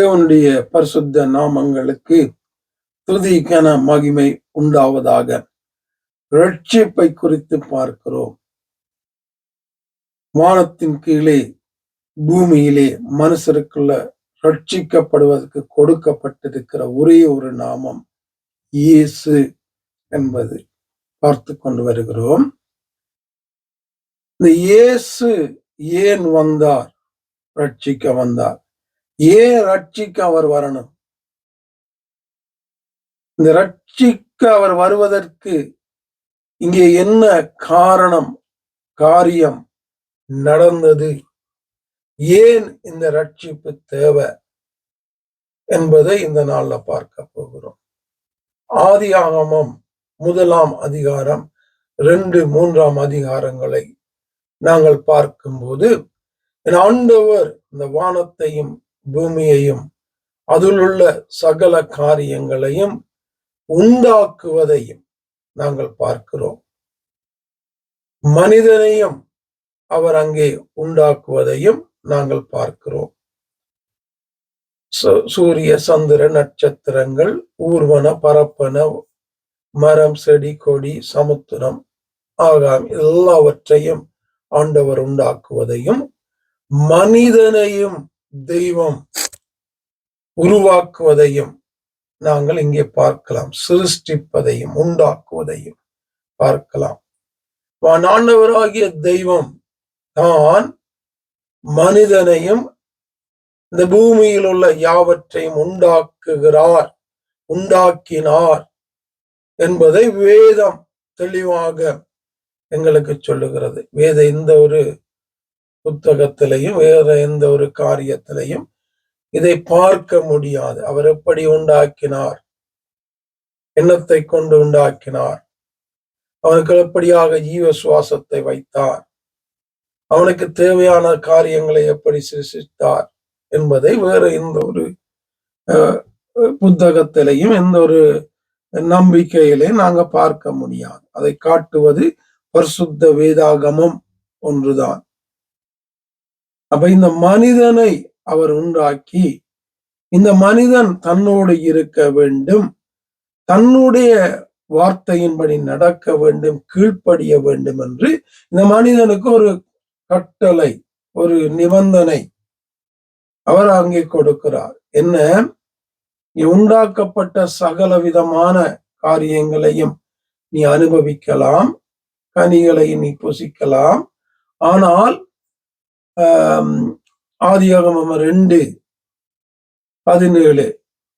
தேவனுடைய பரிசுத்த நாமங்களுக்கு துதிக்கான மகிமை உண்டாவதாக ரட்சிப்பை குறித்து பார்க்கிறோம். வானத்தின் கீழே பூமியிலே மனுஷருக்குள்ள ரட்சிக்கப்படுவதற்கு கொடுக்கப்பட்டிருக்கிற ஒரே ஒரு நாமம் இயேசு என்பது. பார்த்து கொண்டு வருகிறோம். இந்த இயேசு ஏன் வந்தார்? ரட்சிக்க வந்தார். ஏன் ரட்சிக்க அவர் வரணும்? இந்த ரட்சிக்க அவர் வருவதற்கு இங்கே என்ன காரணம் காரியம் நடந்தது? ஏன் இந்த ரட்சிப்பு தேவை என்பதை இந்த நாள்ல பார்க்க போகிறோம். ஆதி ஆகமம் முதலாம் அதிகாரம் ரெண்டு மூன்றாம் அதிகாரங்களை நாங்கள் பார்க்கும்போது ஆண்டவர் இந்த வானத்தையும் பூமியையும் அதிலுள்ள சகல காரியங்களையும் உண்டாக்குவதையும் நாங்கள் பார்க்கிறோம். மனிதனையும் அவர் அங்கே உண்டாக்குவதையும் நாங்கள் பார்க்கிறோம். சூரிய சந்திர நட்சத்திரங்கள் ஊர்வன பரப்பன மரம் செடி கொடி சமுத்திரம் ஆகாம் எல்லாவற்றையும் ஆண்டவர் உண்டாக்குவதையும் மனிதனையும் தெய்வம் உருவாக்குவதையும் நாங்கள் இங்கே பார்க்கலாம் சிருஷ்டிப்பதையும் உண்டாக்குவதையும் பார்க்கலாம். ஆண்டவராகிய தெய்வம் தான் மனிதனையும் இந்த பூமியில் உள்ள யாவற்றையும் உண்டாக்குகிறார் உண்டாக்கினார் என்பதை வேதம் தெளிவாக எங்களுக்கு சொல்லுகிறது. வேத எந்த ஒரு புத்தகத்திலையும் வேற எந்த ஒரு காரியத்திலையும் இதை பார்க்க முடியாது. அவர் எப்படி உண்டாக்கினார்? எண்ணத்தை கொண்டு உண்டாக்கினார். அவனுக்கு எப்படியாக ஜீவ சுவாசத்தை வைத்தார்? அவனுக்கு தேவையான காரியங்களை எப்படி சிருஷித்தார் என்பதை வேற எந்த ஒரு புத்தகத்திலையும் எந்த ஒரு நம்பிக்கையிலையும் நாங்க பார்க்க முடியாது. அதை காட்டுவது பரிசுத்த வேதாகமம் ஒன்றுதான். அப்ப இந்த மனிதனை அவர் உண்டாக்கி இந்த மனிதன் தன்னோடு இருக்க வேண்டும் தன்னுடைய வார்த்தையின்படி நடக்க வேண்டும் கீழ்ப்படிய வேண்டும் என்று இந்த மனிதனுக்கு ஒரு கட்டளை ஒரு நிபந்தனை அவர் அங்கே கொடுக்கிறார். என்ன? உண்டாக்கப்பட்ட சகல விதமான காரியங்களையும் நீ அனுபவிக்கலாம் கனிகளை நீ புசிக்கலாம். ஆனால் ஆதியாகமம் ரெண்டு பதினேழு.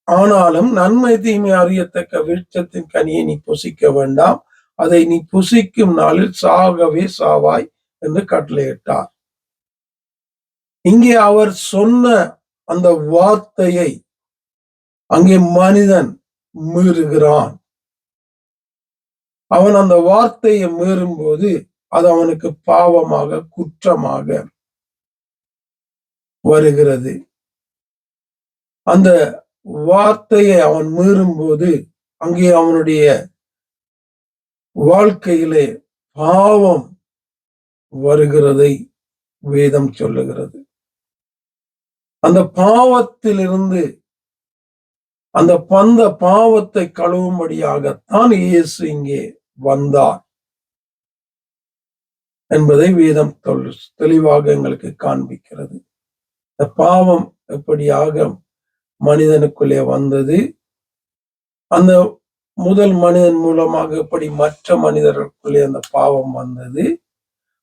ஆனாலும் நன்மை தீமை அறியத்தக்க விருட்சத்தின் கனியை நீ புசிக்க வேண்டாம். அதை நீ புசிக்கும் நாளில் சாகவே சாவாய் என்று கட்டளையிட்டார். இங்கே அவர் சொன்ன அந்த வார்த்தையை அங்கே மனிதன் மீறுகிறான். அவன் அந்த வார்த்தையை மீறும் போது அது அவனுக்கு பாவமாக குற்றமாக வருகிறது. அந்த வார்த்தையை அவன் மீறும் போது அங்கே அவனுடைய வாழ்க்கையிலே பாவம் வருகிறதை வேதம் சொல்லுகிறது. அந்த பாவத்திலிருந்து அந்த பந்த பாவத்தை கழுவும்படியாகத்தான் இயேசு இங்கே வந்தார் என்பதை வேதம் தெளிவாக எங்களுக்கு காண்பிக்கிறது. பாவம் எப்படியாக மனிதனுக்குள்ளே வந்தது? அந்த முதல் மனிதன் மூலமாக எப்படி மற்ற மனிதர்களுக்குள்ளே அந்த பாவம் வந்தது?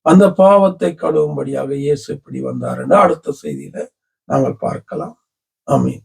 அந்த பாவத்தை கழுவும்படியாக இயேசு எப்படி வந்தாருன்னு அடுத்த செய்தியில நாங்கள் பார்க்கலாம். ஆமீன்.